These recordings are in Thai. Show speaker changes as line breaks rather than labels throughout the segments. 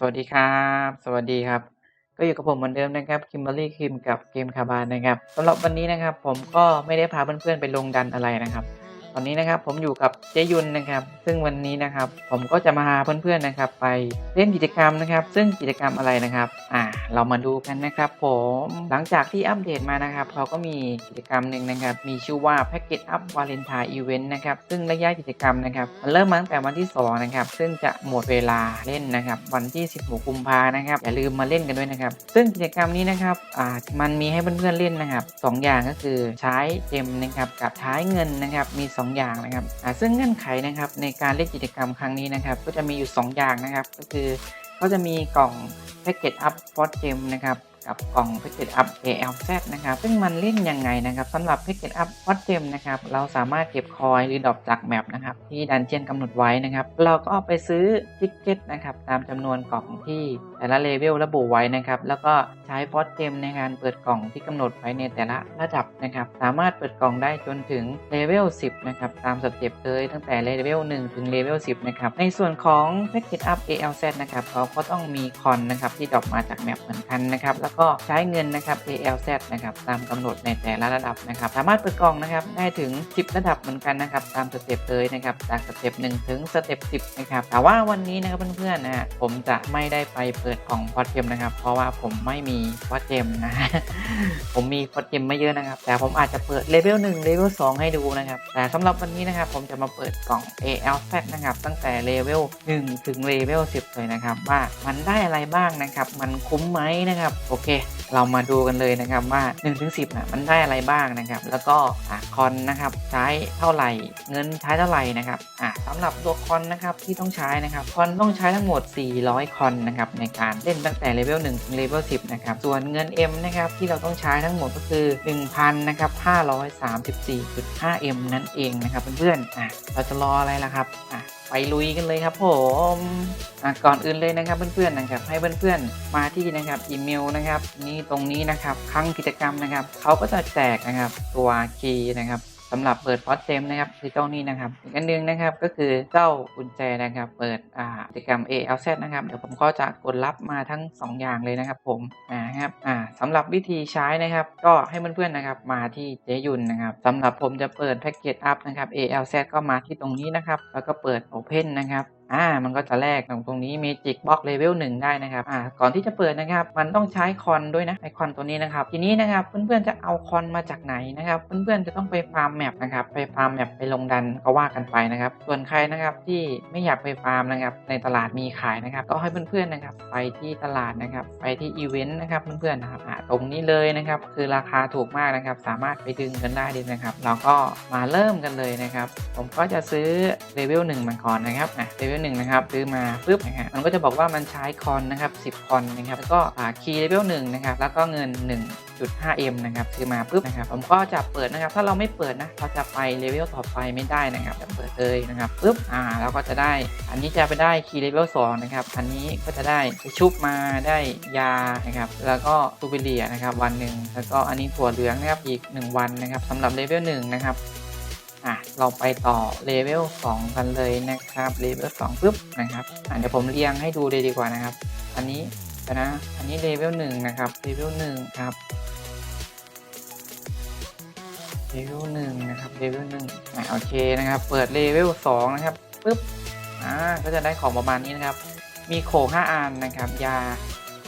สวัสดีครับ สวัสดีครับ ก็อยู่กับผมเหมือนเดิมนะครับคิมเบอรี่คิมกับเกมคาบานนะครับสำหรับวันนี้นะครับ ผมก็ไม่ได้พาเพื่อนๆไปลงดันอะไรนะครับ อนนี้นะครับผมอยู่กับเจยุนนะครับ ซึ่งวันนี้นะครับ ผมก็จะมาพาเพื่อนๆนะครับ ไปเล่นกิจกรรมนะครับ ซึ่งกิจกรรมอะไรนะครับ อ่า เรามาดูกันนะครับ ผมหลังจากที่อัปเดตมานะครับเขาก็มีกิจกรรมหนึ่งนะครับ มีชื่อว่า Package Up Valentine Event นะครับ ซึ่งระยะกิจกรรมนะครับมันเริ่มมาตั้งแต่วันที่ 2 นะครับ ซึ่งจะหมดเวลาเล่นนะครับ วันที่ 16 กุมภานะครับ อย่าลืมมาเล่นกันด้วยนะครับ ซึ่งกิจกรรมนี้นะครับ อ่า มันมีให้เพื่อนๆเล่นนะครับสองอย่างก็คือใช้เจมนะครับกับใช้เงินนะครับ มี 2อย่างนะครับอ่าซึ่งเงื่อนไขนะครับในการเล่นกิจกรรมครั้งนี้นะครับ ก็จะมีอยู่ 2 อย่างนะครับ ก็คือก็จะมีกล่องแพ็กเกจอัปฟอสเกมนะครับ กับกล่อง Package Up ALZ นะครับ ซึ่งมันเล่นยังไงนะครับสำหรับ Package Up f o r Gem นะครับ เราสามารถเก็บคอยหรือดรอปจากแมปนะครับ ที่ดันเจียนกำหนดไว้นะครับ เราก็เอาไปซื้อทิกเก็ตนะครับ ตามจำนวนกล่องที่แต่ละเลเวลระบุไว้นะครับ แล้วก็ใช้ฟอสเจมในการเปิดกล่องที่กำหนดไว้ในแต่ละระดับนะครับ สามารถเปิดกล่องได้จนถึงเลเวล 10 นะครับ ตามสเต็ปเลยตั้งแต่เลเวล 1 ถึงเลเวล 10 นะครับ ในส่วนของ Package Up ALZ นะครับเขาก็ต้องมีคอนนะครับที่ดรอปมาจากแมปเหมือนกันนะครับแล้วก็ใช้เงินนะครับ ALZ นะครับตามกำหนดในแต่ละระดับนะครับ สามารถเปิดกล่องนะครับได้ถึง 10 ระดับเหมือนกันนะครับตามสเต็ปเลยนะครับจากสเต็ป1ถึงสเต็ป10นะครับแต่ว่าวันนี้นะครับเพื่อนๆนะฮะผมจะไม่ได้ไปเปิดกล่องฟอสเจมนะครับ เพราะว่าผมไม่มีฟอสเจมนะฮะผมมีฟอสเจมไม่เยอะนะครับ แต่ผมอาจจะเปิดเลเวล1เลเวล2ให้ดูนะครับแต่สำหรับวันนี้นะครับผมจะมาเปิดกล่อง ALZ นะครับตั้งแต่เลเวล1ถึงเลเวล10เลยนะครับว่ามันได้อะไรบ้างนะครับ มันคุ้มไหมนะครับโอเคเรามาดูกันเลยนะครับว่า1ถึง10นะมันได้อะไรบ้างนะครับ แล้วก็คอนนะครับใช้เท่าไหร่เงินใช้เท่าไหร่นะครับอะสำหรับตัวคอนนะครับที่ต้องใช้นะครับคอนต้องใช้ทั้งหมด 400 คอนนะครับในการเล่นตั้งแต่เลเวล1ถึงเลเวล10นะครับส่วนเงิน M นะครับที่เราต้องใช้ทั้งหมดก็คือ 1,000นะครับ534.5 M นั่นเองนะครับเพื่อนๆอะเราจะรออะไรล่ะครับอะ ไปลุยกันเลยครับผมก่อนอื่นเลยนะครับเพื่อนๆนะครับให้เพื่อนๆมาที่นะครับอีเมลนะครับนี่ตรงนี้นะครับครั้งกิจกรรมนะครับเขาก็จะแจกนะครับตัวคีย์นะครับ สำหรับเปิดฟอสเจมนะครับคือเจ้านี้นะครับ อีกอันนึงนะครับก็คือเจ้ากุญแจนะครับเปิดอ่ากิจกรรม ALZ นะครับเดี๋ยวผมก็จะกดรับมาทั้ง 2 อย่างเลยนะครับ ผมอ่าครับอ่าสำหรับวิธีใช้นะครับ ก็ให้เพื่อนๆนะครับมาที่เจยุนนะครับสำหรับผมจะเปิดแพ็กเกจอัพนะครับ ALZ ก็มาที่ตรงนี้นะครับ แล้วก็เปิด Open นะครับ อ่ามันก็จะแลกตรงตรงนี้ Magic Box Level 1ได้นะครับอ่าก่อนที่จะเปิดนะครับ มันต้องใช้คอนด้วยนะไอคอนตัวนี้นะครับ ทีนี้นะครับเพื่อนๆจะเอาคอนมาจากไหนนะครับเพื่อนๆจะต้องไปฟาร์มแมปนะครับไปฟาร์มแมปไปลงดันก็ว่ากันไปนะครับ ส่วนใครนะครับที่ไม่อยากไปฟาร์มนะครับในตลาดมีขายนะครับ ก็ให้เพื่อนๆนะครับ ไปที่ตลาดนะครับ ไปที่อีเวนต์นะครับเพื่อนๆนะครับอ่าตรงนี้เลยนะครับ คือราคาถูกมากนะครับ สามารถไปดึงกันได้เลยนะครับเราก็มาเริ่มกันเลยนะครับ ผมก็จะซื้อเลเวล1มันก่อนนะครับอะเลเวล1นะครับซื้อมาปุ๊บนะฮะมันก็จะบอกว่ามันใช้คอนนะครับ10คอนนะครับแล้วก็อ่าคีย์เลเวล1นะครับแล้วก็เงิน 1.5M นะครับซื้อมาปุ๊บนะครับผมก็จะเปิดนะครับ ถ้าเราไม่เปิดนะเราจะไปเลเวลต่อไปไม่ได้นะครับจะเปิดเลยนะครับปุ๊บอ่าเราก็จะได้ อันนี้จะไปได้คีย์เลเวล2นะครับอันนี้ก็จะได้ชุบมาได้ยานะครับแล้วก็ซูเปอร์เลียนะครับวันหนึ่งแล้วก็อันนี้ถั่วเหลืองนะครับอีก 1 วันนะครับสำหรับเลเวล1นะครับ อะเราไปต่อเลเวล2กันเลยนะครับเลเวล2ปุ๊บนะครับอะเดี๋ยวผมเรียงให้ดูเลยดีกว่านะครับ อันนี้นะอันนี้เลเวล1นะครับเลเวล1ครับเลเวล1นะครับเลเวล1อะโอเคนะครับ เปิดเลเวล2นะครับปุ๊บอ่าก็จะได้ของประมาณนี้นะครับ มีโขง5อันนะครับ ยา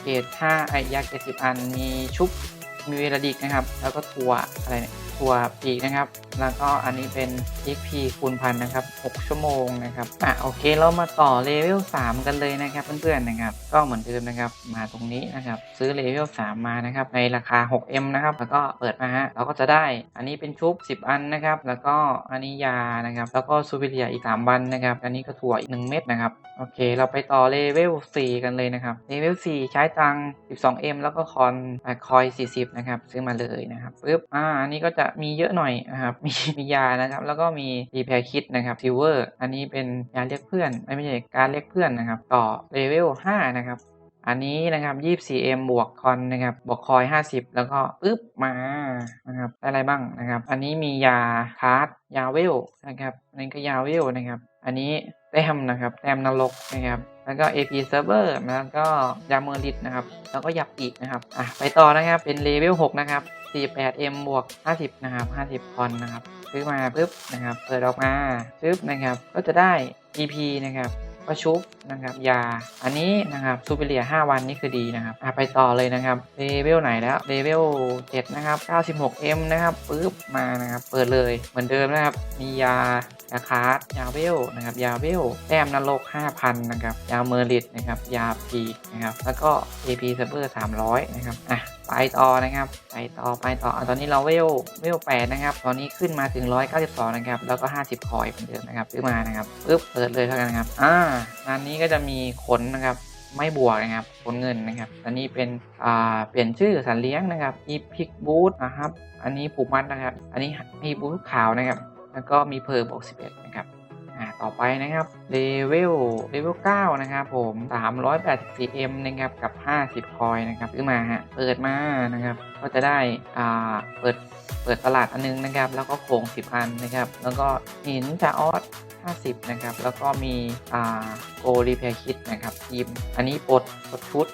เกรด5ไอยาเกรด10อัน มีชุบมีเวลาดิกนะครับ แล้วก็ถั่วอะไรเนี่ยถั่วปีกนะครับ แล้วก็อันนี้เป็น XP คูณพันนะครับ 6 ชั่วโมงนะครับ อะโอเคเรามาต่อเลเวล 3 กันเลยนะครับเพื่อนๆนะครับ ก็เหมือนเดิมนะครับ มาตรงนี้นะครับ ซื้อเลเวล 3 มานะครับ ในราคา 6M นะครับ แล้วก็เปิดมาฮะ เราก็จะได้ อันนี้เป็นชุบ 10 อันนะครับ แล้วก็อันนี้ยานะครับ แล้วก็ซูเปอร์เลียอีก 3 วันนะครับ อันนี้ก็ถั่วอีก 1 เม็ดนะครับ โอเค เราไปต่อเลเวล 4 กันเลยนะครับ เลเวล 4 ใช้ตัง 12M แล้วก็คอนคอย 40 นะครับ ซื้อมาเลยนะครับปึ๊บ อ่า อันนี้ก็จะมีเยอะหน่อยนะครับมีมียานะครับ แล้วก็มีรีแพร์คิดนะครับซิลเวอร์อันนี้เป็นยาเรียกเพื่อนไม่ใช่การเรียกเพื่อนนะครับ ต่อเลเวล5นะครับอันนี้นะครับ 24M บวกคอนนะครับ บวกคอย 50 แล้วก็ปึ๊บมา นะครับได้อะไรบ้างนะครับ อันนี้มียาคาร์ดยาเวลนะครับอันนี้ก็ยาเวลนะครับ อันนี้ แต้มนะครับแต้มนรกนะครับแล้วก็ AP Server แล้วก็ยาเมอร์ลิตนะครับ แล้วก็ยับอีกนะครับอะไปต่อนะครับเป็นเลเวล6นะครับ 48M บวก 50 นะครับ 50 คอนนะครับซื้อมาปึ๊บนะครับ เปิดออกมาปึ๊บนะครับ ก็จะได้ EP นะครับ ประชุบนะครับยา อันนี้นะครับซูเปอร์เลีย5วันนี่คือดีนะครับอะไปต่อเลยนะครับเลเวลไหนแล้วเลเวล7นะครับ 96M นะครับปุ๊บมานะครับเปิดเลยเหมือนเดิมนะครับมียายาคาร์ดยาเวลนะครับยาเวลแต้มนรก 5,000นะครับยาเมอร์ลิตนะครับยาปีนะครับแล้วก็ AP Server 300นะครับอะ ไปต่อนะครับ ไปต่อไปต่ออตอนนี้เราเวลเวล8นะครับ ตอนนี้ขึ้นมาถึง 192 นะครับ แล้วก็ 50 คอยเหมือนเดิมนะครับซื้อมานะครับปึ๊บเปิดเลยเท่ากันนะครับ อ่างานนี้ก็จะมีขนนะครับไม่บวกนะครับขนเงินนะครับ อันนี้เป็นอ่าเปลี่ยนชื่อสัตว์เลี้ยงนะครับ e p i c Boot นะครับ อันนี้ผูกมัดนะครับ อันนี้มีบูทขาวนะครับ แล้วก็มีเพอร์บวก11นะครับ อ่าต่อไปนะครับเลเวลเลเวล9นะครับผม 384M นะครับกับ 50 คอยนะครับซื้อมาฮะเปิดมานะครับก็จะได้อ่าเปิดเปิดตลาดอันนึงนะครับ แล้วก็โค้ง10 อันนะครับ แล้วก็หินจาออส50 นะครับ แล้วก็มีอ่าโกรีเพคิดนะครับทีมอันนี้ปลดปลดชุด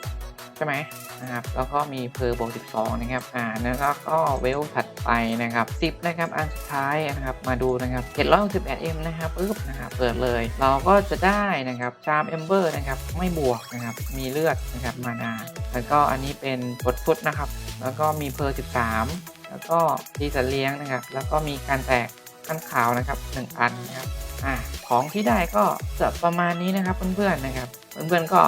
ใช่ไหมนะครับแล้วก็มีเพอร์บวก12 นะครับอ่าแล้วก็เวลถัดไปนะครับ 10 นะครับ อันสุดท้ายนะครับมาดูนะครับ 761M นะครับปึ๊บนะครับเปิดเลย เราก็จะได้นะครับชามเอมเบอร์นะครับไม่บวกนะครับมีเลือดนะครับมานา แล้วก็อันนี้เป็นปลดชุดนะครับ แล้วก็มีเพอร์ 13 แล้วก็ดีสัตเลี้ยงนะครับ แล้วก็มีการแตกขั้นขาวนะครับ 1 อันนะครับอ่าของที่ได้ก็จะประมาณนี้นะครับเพื่อนๆนะครับ เพื่อนๆก็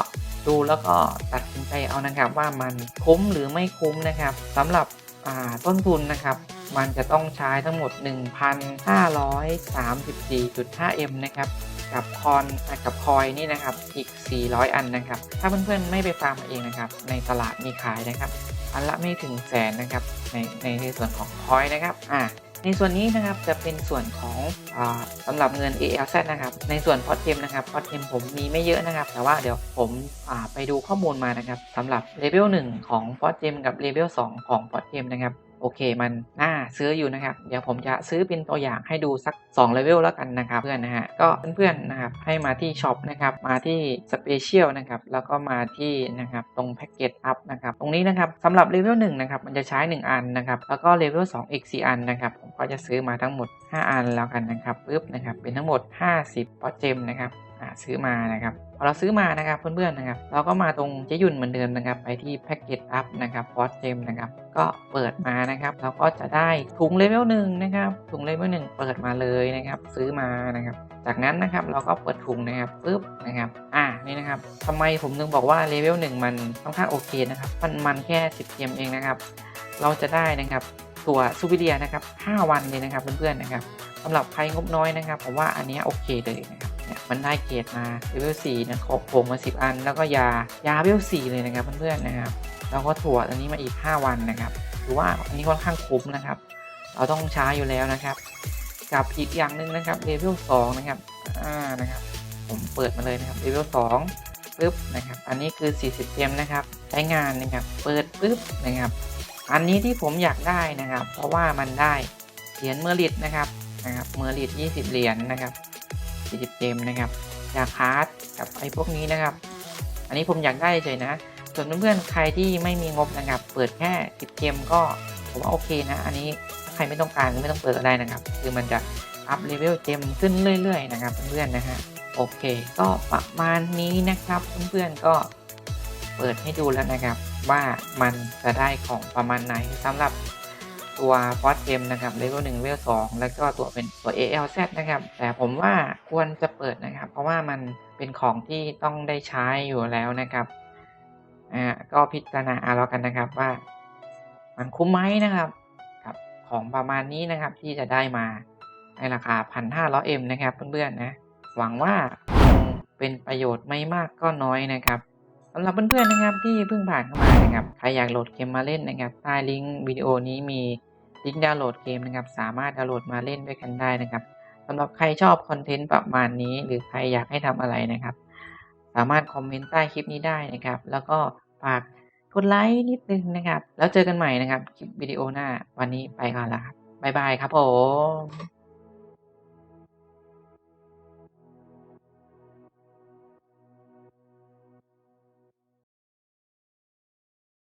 ดูแล้วก็ตัดสินใจเอานะครับว่ามันคุ้มหรือไม่คุ้มนะครับสำหรับต้นทุนนะครับ มันจะต้องใช้ทั้งหมด 1,534.5M นะครับกับคอนกับคอยนี่นะครับอีก 400 อันนะครับ ถ้าเพื่อนๆไม่ไปฟาร์มเองนะครับ ในตลาดมีขายนะครับ อันละไม่ถึงแสนนะครับในในในส่วนของคอยนะครับอ่า ในส่วนนี้นะครับจะเป็นส่วนของอสำหรับเงิน ALZ นะครับ ในส่วนพอตเทมนะครับพอตเทมผมมีไม่เยอะนะครับ แต่ว่าเดี๋ยวผมไปดูข้อมูลมานะครับสำหรับเลเวล1ของพอตเทมกับเลเวล2ของพอตเทมนะครับ โอเคมันน่าซื้ออยู่นะครับ เดี๋ยวผมจะซื้อเป็นตัวอย่างให้ดูสัก2เลเวลแล้วกันนะครับเพื่อนนะฮะก็เพื่อนๆนะครับให้มาที่ช็อปนะครับมาที่สเปเชียลนะครับแล้วก็มาที่นะครับตรงแพ็กเกจอัพนะครับตรงนี้นะครับสำหรับเลเวล1นะครับมันจะใช้ 1 อันนะครับแล้วก็เลเวล2อีก4อันนะครับผมก็จะซื้อมาทั้งหมด 5 อันแล้วกันนะครับปึ๊บนะครับเป็นทั้งหมด 50ป๊อตเจมนะครับ ซื้อมานะครับพอเราซื้อมานะครับเพื่อนๆนะครับ เราก็มาตรงเจยุ่นเหมือนเดิมนะครับ ไปที่แพ็กเกจอัพนะครับฟอสเจมนะครับ ก็เปิดมานะครับ เราก็จะได้ถุงเลเวลหนึ่งนะครับถุงเลเวลหนึ่งเปิดมาเลยนะครับ ซื้อมานะครับ จากนั้นนะครับเราก็เปิดถุงนะครับปุ๊บนะครับอ่านี่นะครับทำไมผมถึงบอกว่าเลเวลหนึ่งมันค่อนข้างโอเคนะครับมันมันแค่10เกมเองนะครับ เราจะได้นะครับตัวซูเปอร์เดียนะครับ5วันเลยนะครับเพื่อนๆนะครับสำหรับใครงบน้อยนะครับผมว่าอันนี้โอเคเลยนะครับเนี่ย มันได้เกรดมาเลเวล4นะครบผมมา 10 อัน แล้วก็ยายาเลเวล4เลยนะครับเพื่อนๆนะครับแล้วก็ถั่วอันนี้มาอีก 5 วันนะครับถือว่าอันนี้ค่อนข้างคุ้มนะครับ เราต้องใช้อยู่แล้วนะครับ กับอีกอย่างหนึ่งนะครับเลเวล2นะครับอ่านะครับ ผมเปิดมาเลยนะครับเลเวล2ปึ๊บนะครับ อันนี้คือ 40เกมนะครับใช้งานนะครับ เปิดปึ๊บนะครับ อันนี้ที่ผมอยากได้นะครับ เพราะว่ามันได้เหรียญเมอริตนะครับนะครับเมอริต20 เหรียญนะครับ 40เกมนะครับยาคาร์ดกับไอ้พวกนี้นะครับ อันนี้ผมอยากได้เฉยนะ ส่วนเพื่อนๆใครที่ไม่มีงบนะครับ เปิดแค่ 10 เกมก็ผมว่าโอเคนะ อันนี้ใครไม่ต้องการก็ไม่ต้องเปิดก็ได้นะครับ คือมันจะอัพเลเวลเกมขึ้นเรื่อย ๆ นะครับเพื่อนๆนะฮะโอเค ก็ประมาณนี้นะครับเพื่อนๆก็เปิดให้ดูแล้วนะครับ ว่ามันจะได้ของประมาณไหนสำหรับ ตัวฟอสเกมนะครับเลเวลหนึ่งเลเวลสองแล้วก็ตัวเป็นตัว ALZ นะครับ แต่ผมว่าควรจะเปิดนะครับ เพราะว่ามันเป็นของที่ต้องได้ใช้อยู่แล้วนะครับอ่าก็พิจารณาเอาแล้วกันนะครับว่า มันคุ้มไหมนะครับกับของประมาณนี้นะครับที่จะได้มาในราคา 1,500M นะครับเพื่อนๆนะหวังว่าคงเป็นประโยชน์ไม่มากก็น้อยนะครับสำหรับเพื่อนๆนะครับที่เพิ่งผ่านเข้ามานะครับ ใครอยากโหลดเกมมาเล่นนะครับ ใต้ลิงก์วิดีโอนี้มี ลิงก์ดาวน์โหลดเกมนะครับ สามารถดาวน์โหลดมาเล่นด้วยกันได้นะครับสำหรับใครชอบคอนเทนต์ประมาณนี้ หรือใครอยากให้ทำอะไรนะครับ สามารถคอมเมนต์ใต้คลิปนี้ได้นะครับ แล้วก็ฝากกดไลค์นิดนึงนะครับ แล้วเจอกันใหม่นะครับ คลิปวิดีโอหน้า วันนี้ไปก่อนละครับบ๊ายบายครับผม